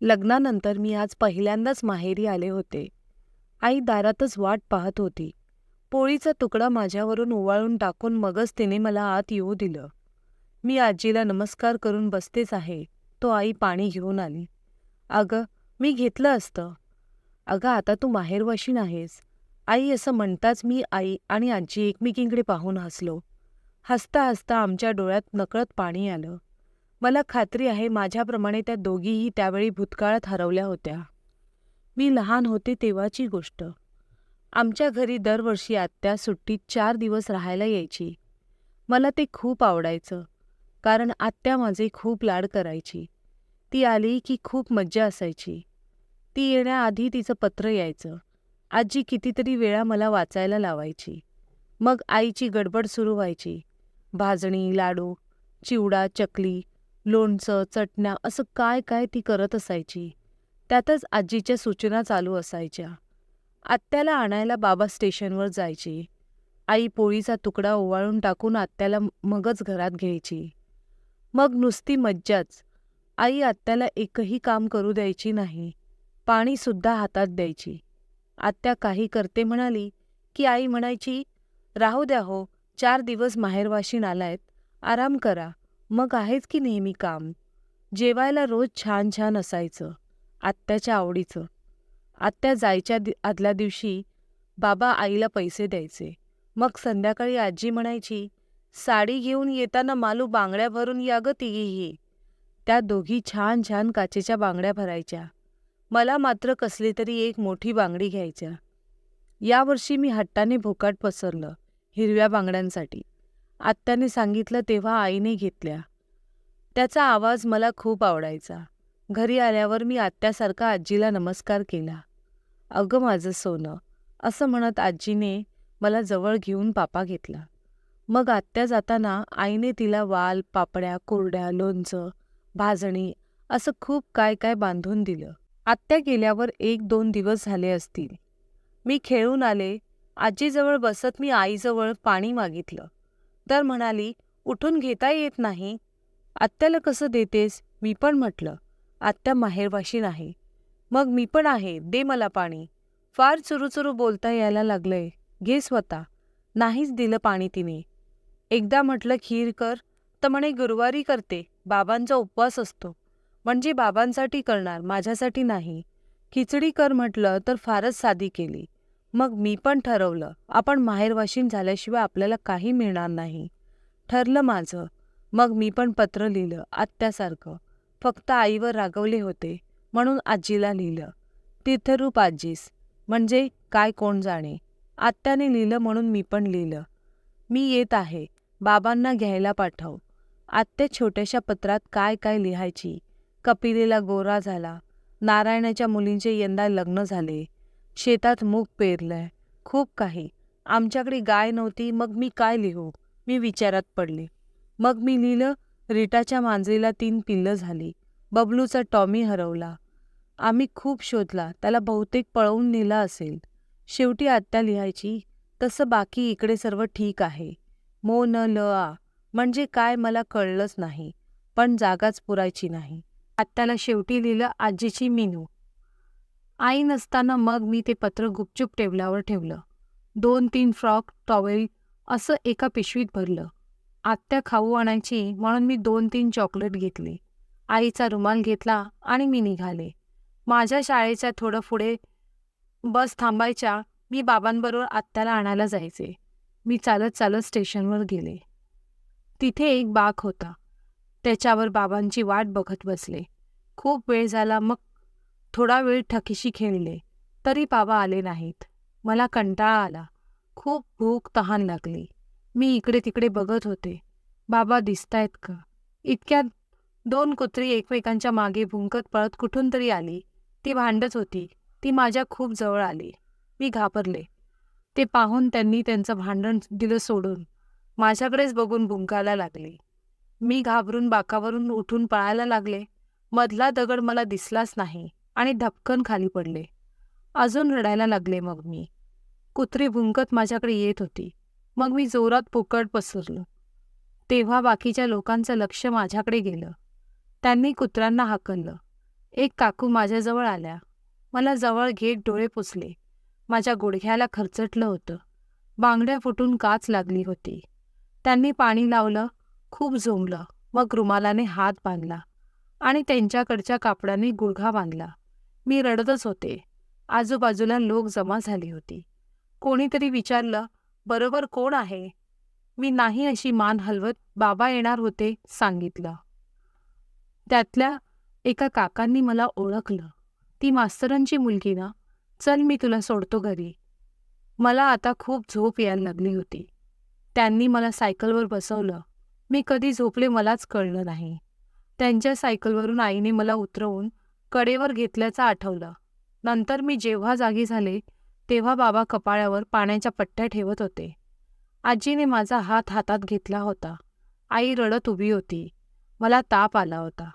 लग्नानंतर मी आज पहिल्यांदाच माहेरी आले होते. आई दारातच वाट पाहत होती. पोळीचा तुकडा माझ्यावरून ओवाळून टाकून मगच तिने मला आत येऊ दिलं. मी आजीला नमस्कार करून बसतेच आहे, तो आई पाणी घेऊन आली. अगं, मी घेतलं असतं. अगं, आता तू माहेरवाशी नाहीस आई असं म्हणताच मी आई आणि आजी एकमेकींकडे पाहून हसलो. हसता हसता आमच्या डोळ्यात नकळत पाणी आलं. मला खात्री आहे माझ्याप्रमाणे त्या दोघीही त्यावेळी भूतकाळात हरवल्या होत्या. मी लहान होते तेव्हाची गोष्ट. आमच्या घरी दरवर्षी आत्या सुट्टीत चार दिवस राहायला यायची. मला ते खूप आवडायचं, कारण आत्या माझे खूप लाड करायची. ती आली की खूप मज्जा असायची. ती येण्याआधी तिचं पत्र यायचं. आजी कितीतरी वेळा मला वाचायला लावायची. मग आईची गडबड सुरू व्हायची. भाजणी, लाडू, चिवडा, चकली, लोणचं, चटण्या असं काय काय ती करत असायची. त्यातच आजीच्या सूचना चालू असायच्या. आत्याला आणायला बाबा स्टेशनवर जायची आई पोळीचा तुकडा ओवाळून टाकून आत्याला मगच घरात घ्यायची. मग नुसती मज्जाच. आई आत्याला एकही काम करू द्यायची नाही. पाणीसुद्धा हातात द्यायची. आत्या काही करते म्हणाली की आई म्हणायची, राहू द्या हो, चार दिवस माहेरवाशीण आलायत, आराम करा, मग आहेच की नेहमी काम. जेवायला रोज छान छान असायचं, आत्याच्या आवडीचं. आत्या जायच्या आदल्या दिवशी बाबा आईला पैसे द्यायचे. मग संध्याकाळी आजी म्हणायची, साडी घेऊन येताना मालू बांगड्या भरून या गं तिघीही. त्या दोघी छान छान काचेच्या बांगड्या भरायच्या. मला मात्र कसली तरी एक मोठी बांगडी घ्यायच्या. यावर्षी मी हट्टाने भोकाट पसरलं हिरव्या बांगड्यांसाठी. आत्याने सांगितलं तेव्हा आईने घेतल्या. त्याचा आवाज मला खूप आवडायचा. घरी आल्यावर मी आत्यासारखा आजीला नमस्कार केला. अगं माझं सोनं, असं म्हणत आजीने मला जवळ घेऊन पापा घेतला. मग आत्या जाताना आईने तिला वाल, पापड्या, कोरड्या लोणचं, भाजणी असं खूप काय काय बांधून दिलं. आत्या गेल्यावर एक दोन दिवस झाले असतील. मी खेळून आले. आजीजवळ बसत मी आईजवळ पाणी मागितलं. तर म्हणाली, उठून घेता येत नाही. आत्याला कसं देतेस? मी पण म्हटलं. आत्या माहेरवाशी आहे. मग मी पण आहे, दे मला पाणी. फार चुरूचुरू बोलता यायला लागलंय, घे स्वतः. नाहीच दिलं पाणी तिने. एकदा म्हटलं खीर कर, तर म्हणे गुरुवारी करते, बाबांचा उपवास असतो. म्हणजे बाबांसाठी करणार, माझ्यासाठी नाही. खिचडी कर म्हटलं तर फारच साधी केली. मग मी पण ठरवलं, आपण माहेरवाशीन झाल्याशिवाय आपल्याला काही मिळणार नाही. ठरलं माझं. मग मी पण पत्र लिहिलं, आत्यासारखं. फक्त आईवर रागवले होते, म्हणून आजीला लिहिलं. तीर्थरूप आजीस, म्हणजे काय कोण जाणे. आत्याने लिहिलं म्हणून मी पण लिहिलं. मी येत आहे, बाबांना घ्यायला पाठव. आत्या छोट्याशा पत्रात काय काय लिहायची. कपिलेला गोरा झाला, नारायणाच्या मुलींचे यंदा लग्न झाले, शेतात मूग पेरलंय, खूप काही. आमच्याकडे गाय नव्हती मग मी काय लिहू? मी विचारात पडले. मग मी लिहिलं, रीटाच्या मांजरीला तीन पिल्लं झाली, बबलूचा टॉमी हरवला. आम्ही खूप शोधला, त्याला बहुतेक पळवून नेला असेल. शेवटी आत्या लिहायची, तसं बाकी इकडे सर्व ठीक आहे. मो न ल आ म्हणजे काय मला कळलंच नाही, पण जागाच पुरायची नाही. आत्याला शेवटी लिहिलं आजीची मिनू. आई नसताना मग मी ते पत्र गुपचूप टेबलावर ठेवलं. दोन तीन फ्रॉक, टॉवेल असं एका पिशवीत भरलं. आत्या खाऊ आणायची म्हणून मी दोन तीन चॉकलेट घेतली. आईचा रुमाल घेतला आणि मी निघाले. माझ्या शाळेच्या थोडं पुढे बस थांबायच्या मी बाबांबरोबर आत्याला आणायला जायचे. मी चालत चालत स्टेशनवर गेले. तिथे एक बाक होता. त्याच्यावर बाबांची वाट बघत बसले. खूप वेळ झाला मग थोडा वेळ ठकीशी खेळले, तरी बाबा आले नाहीत. मला कंटाळा आला. खूप भूक तहान लागली. मी इकडे तिकडे बघत होते. बाबा दिसतायत का? इतक्यात दोन कुत्री एकमेकांच्या मागे भुंकत पळत कुठून तरी आली. ती भांडत होती. ती माझ्या खूप जवळ आली. मी घाबरले. ते पाहून त्यांनी त्यांचं भांडण दिलं सोडून माझ्याकडेच बघून भुंकायला लागले. मी घाबरून बाकावरून उठून पळायला लागले. मधला दगड मला दिसलाच नाही आणि धपकन खाली पडले. अजून रडायला लागले मग मी. कुत्री भुंकत माझ्याकडे येत होती. मग मी जोरात पुकट पसरलो. तेव्हा बाकीच्या लोकांचं लक्ष माझ्याकडे गेलं. त्यांनी कुत्र्यांना हाकललं. एक काकू माझ्याजवळ आल्या मला जवळ घेत डोळे पुसले माझ्या गुडघ्याला खरचटलं होतं बांगड्या फुटून काच लागली होती त्यांनी पाणी लावलं खूप झोंबलं मग रुमालाने हात बांधला आणि त्यांच्याकडच्या कापडाने गुडघा बांधला मी रडतच होते. आजूबाजूला लोक जमा झाली होती. कोणीतरी विचारलं बरोबर कोण आहे? मी नाही अशी मान हलवत बाबा येणार होते सांगितलं. त्यातल्या एका काकांनी मला ओळखलं. ती मास्तरांची मुलगी ना? चल मी तुला सोडतो घरी. मला आता खूप झोप यायला लागली होती. त्यांनी मला सायकलवर बसवलं. मी कधी झोपले मलाच कळलं नाही. त्यांच्या सायकलवरून आईने मला उतरवून कडेवर घेतल्याचं आठवलं. नंतर मी जेव्हा जागी झाले तेव्हा बाबा कपाळावर पाण्याच्या पट्ट्या ठेवत होते. आजीने माझा हात हातात घेतला होता. आई रडत उभी होती. मला ताप आला होता.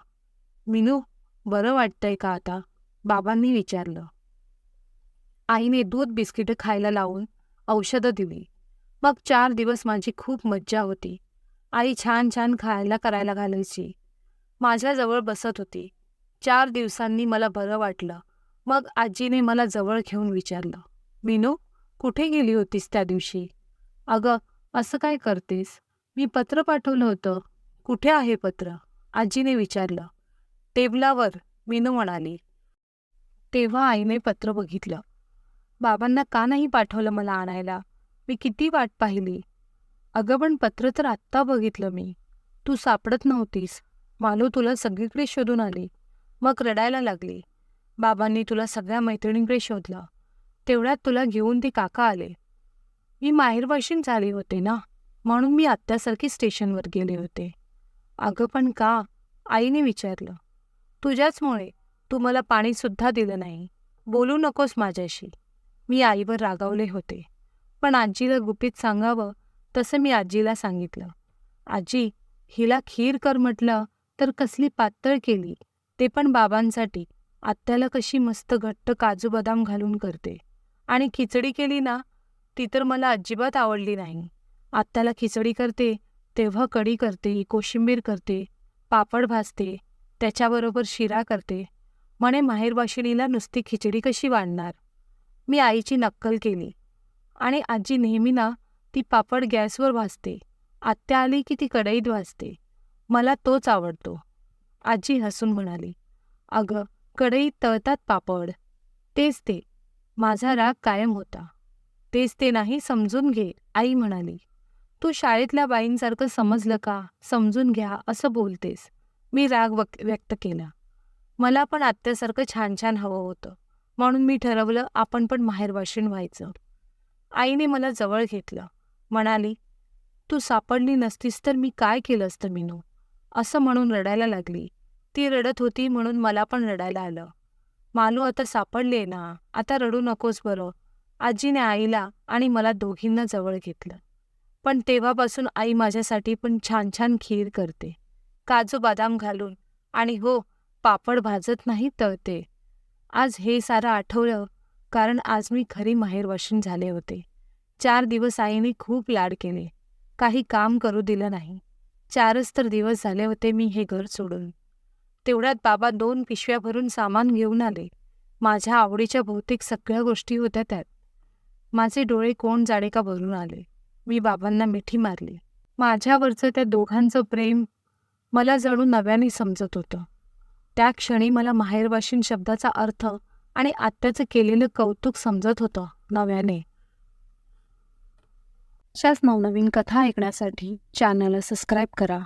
मिनू बरं वाटतंय का आता? बाबांनी विचारलं. आईने दूध बिस्किटं खायला लावून औषधं दिली. मग चार दिवस माझी खूप मज्जा होती. आई छान छान खायला करायला घालायची. माझ्याजवळ बसत होती. चार दिवसांनी मला बरं वाटलं. मग आजीने मला जवळ घेऊन विचारलं विनो कुठे गेली होतीस त्या दिवशी? अगं असं काय करतेस? मी पत्र पाठवलं होतं. कुठे आहे पत्र? आजीने विचारलं. टेबलावर मीनू म्हणाली. तेव्हा आईने पत्र बघितलं. बाबांना का नाही पाठवलं मला आणायला? मी किती वाट पाहिली. अगं पण पत्र तर आत्ता बघितलं मी. तू सापडत नव्हतीस. मानू तुला सगळीकडे शोधून आली. मग रडायला लागली. बाबांनी तुला सगळ्या मैत्रिणींकडे शोधलं. तेवढ्यात तुला घेऊन ते काका आले. मी माहेरवाशीन झाले होते ना म्हणून मी आत्यासारखी स्टेशनवर गेले होते. अगं पण का आईने विचारलं. तुझ्याचमुळे तू मला पाणीसुद्धा दिलं नाही. बोलू नकोस माझ्याशी. मी आईवर रागावले होते. पण आजीला गुपित सांगावं तसं मी आजीला सांगितलं. आजी हिला खीर कर म्हटलं तर कसली पातळ केली. ते पण बाबांसाठी. आत्याला कशी मस्त घट्ट काजू बदाम घालून करते. आणि खिचडी केली ना ती तर मला अजिबात आवडली नाही. आत्याला खिचडी करते तेव्हा कढी करते कोशिंबीर करते पापड भाजते त्याच्याबरोबर शिरा करते. म्हणे माहेरवाशिणीला नुसती खिचडी कशी वाढणार? मी आईची नक्कल केली. आणि आजी नेहमी ना ती पापड गॅसवर भाजते. आत्या आली की ती कढईत भाजते. मला तोच आवडतो. आजी हसून म्हणाली अगं कढईत तळतात पापड. तेच ते. माझा राग कायम होता. तेच ते नाही समजून घे आई म्हणाली. तू शाळेतल्या बाईंसारखं समजलं का? समजून घ्या असं बोलतेस. मी राग वक व्यक्त केला. मला पण आत्यासारखं छान छान हवं होतं. म्हणून मी ठरवलं आपण पण माहेरवाशीण व्हायचं. आईने मला जवळ घेतलं. म्हणाली तू सापडली नसतीस तर मी काय केलं असतं मीनू? असं म्हणून रडायला लागली. ती रडत होती म्हणून मला पण रडायला आलं. मालू आता सापडले ना आता रडू नकोस बरं. आजीने आईला आणि मला दोघींना जवळ घेतलं. पण तेव्हापासून आई माझ्यासाठी पण छान छान खीर करते. काजू बदाम घालून आणि हो पापड भाजत नाही तळते. आज हे सारं आठवलं कारण आज मी खरी माहेरवाशीन झाले होते. चार दिवस आईने खूप लाड केले. काही काम करू दिलं नाही. चारच तर दिवस झाले होते मी हे घर सोडून. तेवढ्यात बाबा दोन पिशव्या भरून सामान घेऊन आले. माझ्या आवडीच्या बहुतेक सगळ्या गोष्टी होत्या त्यात. माझे डोळे कोण जाडे का भरून आले. मी बाबांना मिठी मारली. माझ्यावरचं त्या दोघांचं प्रेम मला जणू नव्याने समजत होतं. त्या क्षणी मला माहेरवाशीन शब्दाचा अर्थ आणि आत्याचं केलेलं कौतुक समजत होतं नव्याने. अशाच नवनवीन कथा ऐकण्यासाठी चॅनलला सबस्क्राईब करा.